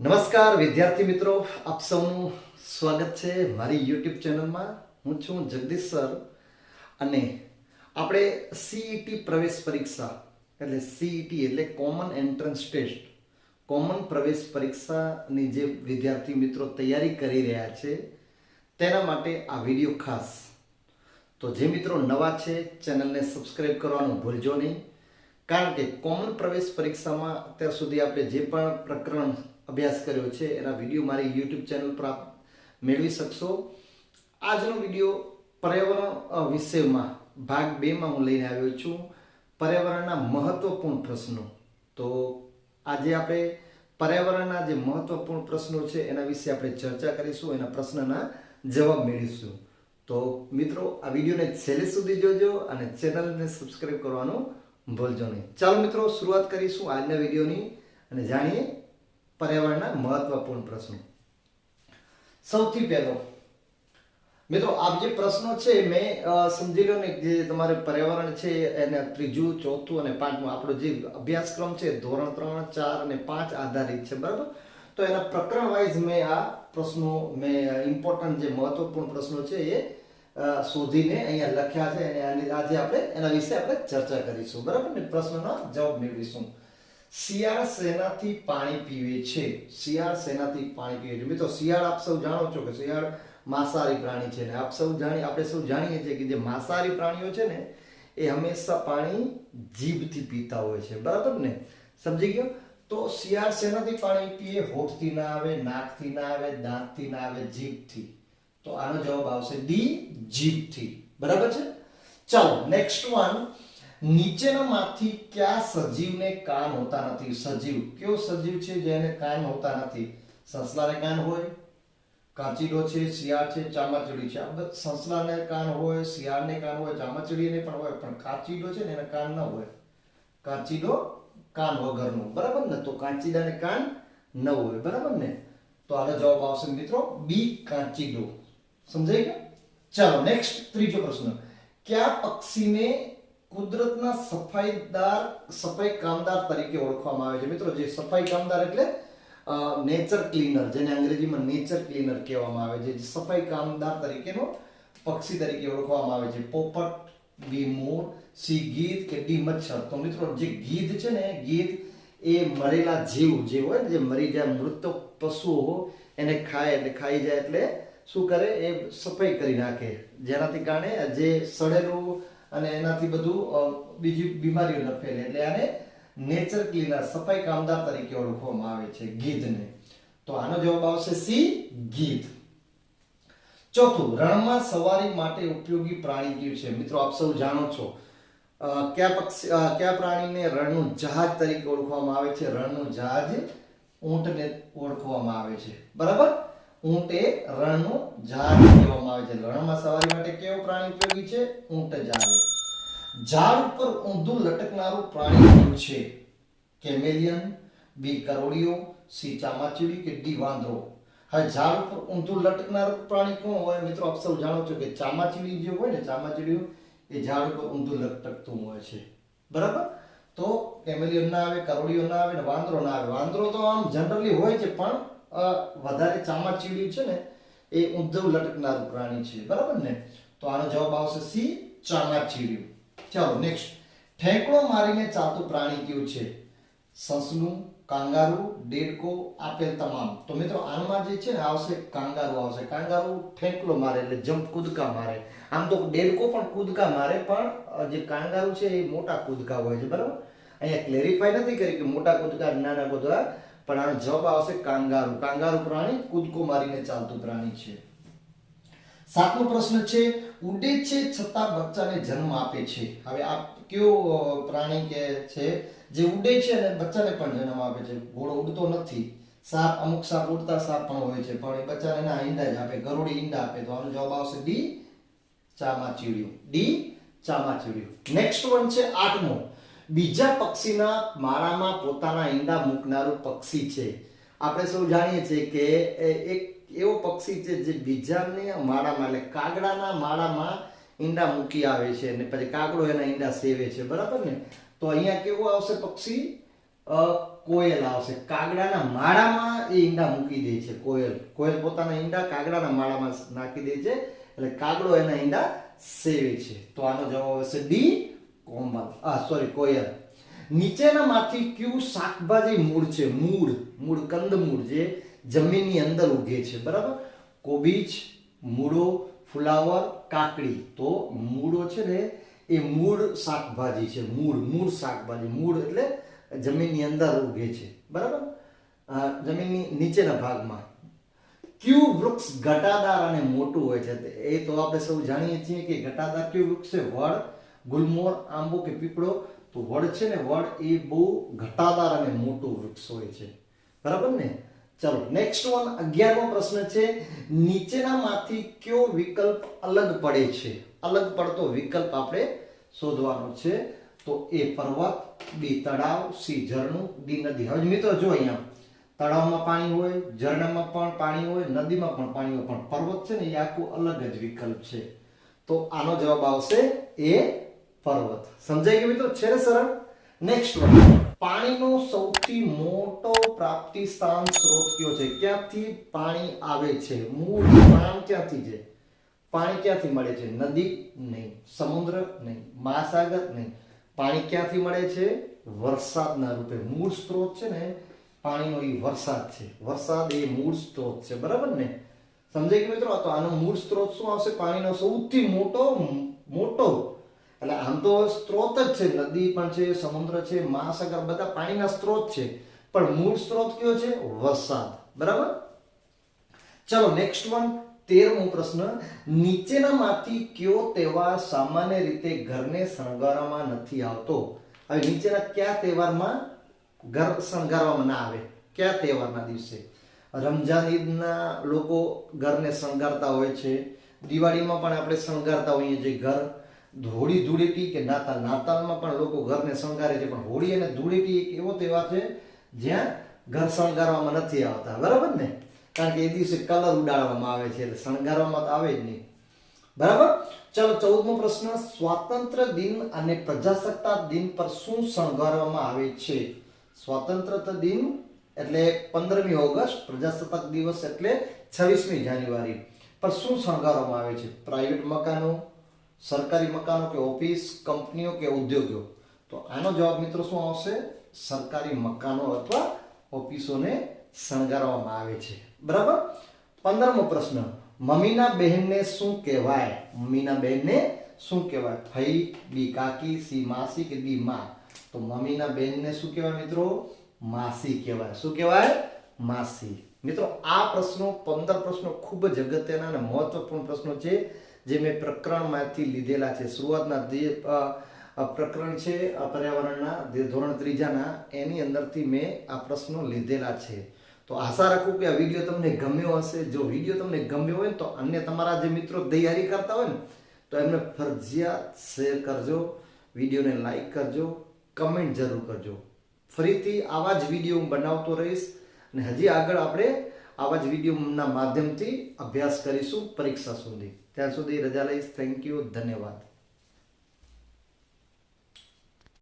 નમસ્કાર, વિદ્યાર્થી મિત્રો. આપ સૌનું સ્વાગત છે મારી યુટ્યુબ ચેનલમાં. હું છું જગદીશ સર અને આપણે સીઈટી પ્રવેશ પરીક્ષા, એટલે સીઈટી એટલે કોમન એન્ટ્રન્સ ટેસ્ટ કોમન પ્રવેશ પરીક્ષાની જે વિદ્યાર્થી મિત્રો તૈયારી કરી રહ્યા છે, તેના માટે આ વીડિયો ખાસ. તો જે મિત્રો નવા છે, ચેનલને સબસ્ક્રાઈબ કરવાનું ભૂલજો નહીં. કારણ કે કોમન પ્રવેશ પરીક્ષામાં અત્યાર સુધી આપણે જે પણ પ્રકરણ અભ્યાસ કર્યો છે, એના વીડિયો મારી યુટ્યુબ ચેનલ પર આપ મેળવી શકશો. આજનો વીડિયો પર્યાવરણ વિષયમાં, ભાગ બેમાં હું લઈને આવ્યો છું. પર્યાવરણના મહત્વપૂર્ણ પ્રશ્નો. તો આજે આપણે પર્યાવરણના જે મહત્વપૂર્ણ પ્રશ્નો છે, એના વિશે આપણે ચર્ચા કરીશું, એના પ્રશ્નના જવાબ મેળવીશું. તો મિત્રો, આ વિડીયોને છેલ્લે સુધી જોજો અને ચેનલને સબસ્ક્રાઈબ કરવાનું ભૂલજો નહીં. ચાલો મિત્રો, શરૂઆત કરીશું આજના વિડીયોની અને જાણીએ પર્યાવરણના મહત્વપૂર્ણ પ્રશ્નો. સૌથી પહેલો, મિત્રો આ જે પ્રશ્નો છે, મેં સમજી લો ને જે તમારે પર્યાવરણ છે, એને ત્રીજું, ચોથું અને પાંચમું, આપણો જે અભ્યાસક્રમ છે, ધોરણ ત્રણ, ચાર અને પાંચ આધારિત છે, બરાબર? તો એના પ્રકરણ વાઇઝ મેં આ પ્રશ્નો, મેં ઇમ્પોર્ટન્ટ જે મહત્વપૂર્ણ પ્રશ્નો છે, એ શોધીને અહીંયા લખ્યા છે, અને આજે આપણે એના વિશે આપણે ચર્ચા કરીશું, બરાબર ને? પ્રશ્નના જવાબ મેળવીશું. શિયાળ શેનાથી પાણી પીવે છે? શિયાળ શેનાથી પાણી પીવે છે? મિત્રો, શિયાળ આપ સૌ જાણો છો કે શિયાળ માંસાહારી પ્રાણી છે ને આપ સૌ જાણી, આપણે સૌ જાણીએ છીએ કે જે માંસાહારી પ્રાણીઓ છે ને, એ હંમેશા પાણી જીભથી પીતા હોય છે. બરાબર ને? સમજી ગયો? તો શિયાળ શેનાથી પાણી પીએ? હોઠથી ના આવે, નાકથી ના આવે, દાંતથી ના આવે, જીભથી. તો આનો જવાબ આવશે ડી, જીભથી. બરાબર છે? ચાલો નેક્સ્ટ વન નીચેનામાંથી કયા સજીવને કાન હોતા નથી? સજીવ. કયો સજીવ છે જેને કાન હોતા નથી? સસલાને કાન હોય, કાચીડો છે, શિયાળ છે ચામાચીડી છે. આ બધા સસલાને કાન હોય, શિયાળને કાન હોય ચામાચીડીને પણ હોય, પણ કાચીડો છે ને એને કાન ન હોય. કાચીડો કાન વગરનું. બરાબર ને? તો કાચીડાને કાન ન હોય. બરાબર ને? તો આનો જવાબ આવશે મિત્રો બી કાચીડો. સમજાઈ ગયા? ચાલો નેક્સ્ટ ત્રીજો પ્રશ્ન. કયા પક્ષીને કુદરતના સફાઈદાર, સફાઈ કામદાર તરીકે ઓળખવામાં આવે છે. મિત્રો, જે સફાઈ કામદાર એટલે નેચર ક્લીનર જેને અંગ્રેજીમાં નેચર ક્લીનર કહેવામાં આવે છે. જે સફાઈ કામદાર તરીકેનો પક્ષી તરીકે ઓળખવામાં આવે છે. પોપટ બી મોર સી ગીધ કે ડી મચ્છર. તો મિત્રો, જે ગીધ છે ને, ગીધ એ મરેલા જીવ જે હોય ને, જે મરી જાય, મૃત પશુઓ એને ખાય એટલે ખાઈ જાય એટલે શું કરે? એ સફાઈ કરી નાખે. જેનાથી કારણે જે સડેલું અને એનાથી બધું બીજી બીમારીઓ ફેલે એટલે આને નેચર ક્લીનર સફાઈ કામદાર તરીકે ઓળખવામાં આવે છે ગીધને. તો આનો જવાબ આવશે સી, ગીધ. ચોથું, રણમાં સવારી માટે ઉપયોગી પ્રાણી કયું છે? મિત્રો, આપ સૌ જાણો છો. કયા પક્ષી કયા પ્રાણીને રણનું જહાજ તરીકે ઓળખવામાં આવે છે? રણનું જહાજ ઊંટને ઓળખવામાં આવે છે. બરાબર? ઊંટ એ રણનું ઝાડ કહેવામાં આવે છે. રણમાં સવારી માટે કેવો પ્રાણી ઉપયોગી છે? ઊંટ ઝાડ. ઝાડ ઉપર ઊંધું લટકનારું પ્રાણી કયું છે? કેમેલિયન, બી કરોડિયો સી ચામાચીડી કે ડી વાંદરો? હવે ઝાડ ઉપર ઊંધું લટકનારું પ્રાણી કોણ હોય? મિત્રો, આપ સૌ જાણો છો કે ચામાચીડી જે હોય ને, ચામાચીડીઓ એ ઝાડ ઉપર ઊંધું લટકતું હોય છે. બરાબર? તો કેમેલિયન ના આવે, કરોડીઓ ના આવે ને વાંદરો ના આવે. વાંદરો તો આમ જનરલી હોય છે, પણ વધારે ચામાચીડિયું છે ને, એ ઊંધું લટકનારું પ્રાણી છે. બરાબર ને? તો આનો જવાબ આવશે સી, ચામાચીડિયું. ચાલો નેક્સ્ટ ઠેકડો મારીને ચાલતું પ્રાણી કયું છે? સસનું, કાંગારુ, ડેડકો, આપેલ તમામ. તો મિત્રો, આમાં જે છે ને, આવશે કાંગારુ આવશે. કાંગારુ ઠેકડો મારે, એટલે જમ્પ કૂદકા મારે. આમ તો ડેડકો પણ કૂદકા મારે, પણ જે કાંગારુ છે એ મોટા કૂદકા હોય છે. બરાબર? અહીંયા ક્લેરિફાય નથી કરી કે મોટા કૂદકા નાના કૂદકા. પણ આનો જવાબ આવશે કાંગારુ. કાંગારુ પ્રાણી કૂદકો મારીને ચાલતું પ્રાણી છે. સાતમો પ્રશ્ન છે ઉડે છે છતાં બચ્ચાને જન્મ આપે છે. હવે આ કયો પ્રાણી કે છે જે ઉડે છે અને બચ્ચાને પણ જન્મ આપે છે? ઘોડો ઉડતો નથી. સાપ અમુક સાપ ઉડતા સાપ પણ હોય છે, પણ એ બચ્ચાને ના ઈંડા જ આપે, ગરોડી ઈંડા આપે. તો આનો જવાબ આવશે ડી ચામાચીડિયું. ડી ચામાચીડિયું. નેક્સ્ટ વન છે આઠમો. બીજા પક્ષીના માળામાં પોતાના ઈંડા મૂકનારું પક્ષી છે. આપણે સૌ જાણીએ છીએ કે એક એવો પક્ષી છે જે બીજાની માળામાં એટલે કાગડાના માળામાં ઈંડા મૂકી આવે છે અને પછી કાગડો એના ઈંડા સેવે છે. બરાબર ને? તો અહીંયા કેવું આવશે પક્ષી? કોયલ આવશે. કાગડાના માળામાં એ ઈંડા મૂકી દે છે કોયલ. કોયલ પોતાના ઈંડા કાગડાના માળામાં નાખી દે છે. એટલે કાગડો એના ઈંડા સેવે છે. તો આનો જવાબ આવશે ડી કોમલ આ સોરી કોયલ. નીચેનામાંથી કયું શાકભાજી મૂળ છે? મૂળ. મૂળ કંદમૂળ જે જમીનની અંદર ઉગે છે. બરાબર? કોબીજ, મૂળો, ફુલાવર, કાકડી. તો મૂળો છે ને, એ મૂળ શાકભાજી છે. મૂળ મૂળ શાકભાજી. મૂળ એટલે જમીનની અંદર ઉગે છે. બરાબર? જમીનની નીચેના ભાગમાં. કયું વૃક્ષ ઘટાદાર અને મોટું હોય છે? એ તો આપણે સૌ જાણીએ છીએ કે ઘટાદાર કયું વૃક્ષ છે? વડ. ગુલમોર આંબો કે પીપળો, તો વડ છે ને, વડ એ બહુ ઘટાદાર અને મોટું વૃક્ષ હોય છે. બરાબર ને? ચલો નેક્સ્ટ વન અગિયારમો પ્રશ્ન છે, નીચેનામાંથી કયો વિકલ્પ અલગ પડે છે? અલગ પડતો વિકલ્પ આપણે શોધવાનો છે. તો એ પર્વત, બી તળાવ, સી ઝરણું, ડી નદી. હવે મિત્રો જો અહીંયા તળાવમાં પાણી હોય, ઝરણામાં પણ પાણી હોય, નદીમાં પણ પાણી હોય, પણ પર્વત છે ને, એ આખું અલગ જ વિકલ્પ છે. તો આનો જવાબ આવશે એ પર્વત. સમજાય કે મિત્રો? છે સરળ. નેક્સ્ટ વન પાણીનો સૌથી મોટો પ્રાપ્તિ સ્થાન સ્ત્રોત કયો છે? ક્યાંથી પાણી આવે છે? મૂળ સ્થાન ક્યાંથી છે? પાણી ક્યાંથી મળે છે? નદી નહીં, સમુદ્ર નહીં, મહાસાગર નહીં. પાણી ક્યાંથી મળે છે? વરસાદના રૂપે. મૂળ સ્ત્રોત છે ને, પાણીનો એ વરસાદ છે. વરસાદ એ મૂળ સ્ત્રોત છે. બરાબર ને? સમજાય કે મિત્રો? તો આનો મૂળ સ્ત્રોત શું આવશે? પાણીનો સૌથી મોટો મોટો એટલે આમ તો સ્ત્રોત જ છે, નદી પણ છે, સમુદ્ર છે, મહાસાગર, બધા પાણીના સ્ત્રોત છે. પણ મૂળ સ્ત્રોત કયો છે? વરસાદ. બરાબર? ચલો નેક્સ્ટ વન તેરમો પ્રશ્ન. નીચેનામાંથી કયો તહેવાર સામાન્ય રીતે ઘરને શણગારવામાં નથી આવતો? હવે નીચેના કયા તહેવારમાં ઘર શણગારવામાં ના આવે? કયા તહેવારના દિવસે? રમજાન ઈદના લોકો ઘરને શણગારતા હોય છે. દિવાળીમાં પણ આપણે શણગારતા હોઈએ છીએ ઘર. હોળી ધૂળેટી કે નાતાલ નાતાલમાં પણ લોકો ઘરને શણગારે છે, પણ હોળી અને ધૂળેટી એક એવો તહેવાર છે, જ્યાં ઘર શણગારવામાં નથી આવતા. બરાબર ને? કારણ કે એ દિવસે કલર ઉડાડવામાં આવે છે, એટલે શણગારવામાં તો આવે જ નહીં. બરાબર? ચાલો, ચૌદમો પ્રશ્ન. સ્વાતંત્ર દિન અને પ્રજાસત્તાક દિન પર શું શણગારવામાં આવે છે? સ્વાતંત્રતા દિન એટલે પંદરમી ઓગસ્ટ, પ્રજાસત્તાક દિવસ એટલે છવ્વીસમી જાન્યુઆરી. પર શું શણગારવામાં આવે છે? પ્રાઇવેટ મકાનો સરકારી મકાનો કે ઓફિસ, કંપનીઓ કે ઉદ્યોગો. તો આનો જવાબ મિત્રો શું આવશે? સરકારી મકાનો અથવા ઓફિસોને શણગારવામાં આવે છે. બરાબર? પંદરમો પ્રશ્ન. મમ્મીના બહેનને શું કહેવાય? મમ્મીના બહેનને શું કહેવાય? ફઈ બી કાકી, સી માસી કે ડી માં? તો મમ્મીના બહેનને શું કહેવાય મિત્રો? માસી કહેવાય. શું કહેવાય? માસી. મિત્રો, આ પ્રશ્નો પંદર પ્રશ્નો ખૂબ જ અગત્યના અને મહત્વપૂર્ણ પ્રશ્નો છે. જે મેં પ્રકરણમાંથી લીધેલા છે. શરૂઆતના જે પ્રકરણ છે પર્યાવરણના ધોરણ ત્રીજાના, એની અંદરથી મેં આ પ્રશ્નો લીધેલા છે. તો આશા રાખું કે આ વીડિયો તમને ગમ્યો હશે. જો વીડિયો તમને ગમ્યો હોય તો અન્ય તમારા જે મિત્રો તૈયારી કરતા હોય ને, તો એમને ફરજિયાત શેર કરજો. વિડીયોને લાઈક કરજો. કમેન્ટ જરૂર કરજો. ફરીથી આવા જ વીડિયો હું બનાવતો રહીશ અને હજી આગળ આપણે આવા જ વિડીયોના માધ્યમથી અભ્યાસ કરીશું પરીક્ષા સુધી. ત્યાં સુધી રજા લઈશ. થેન્ક યુ ધન્યવાદ.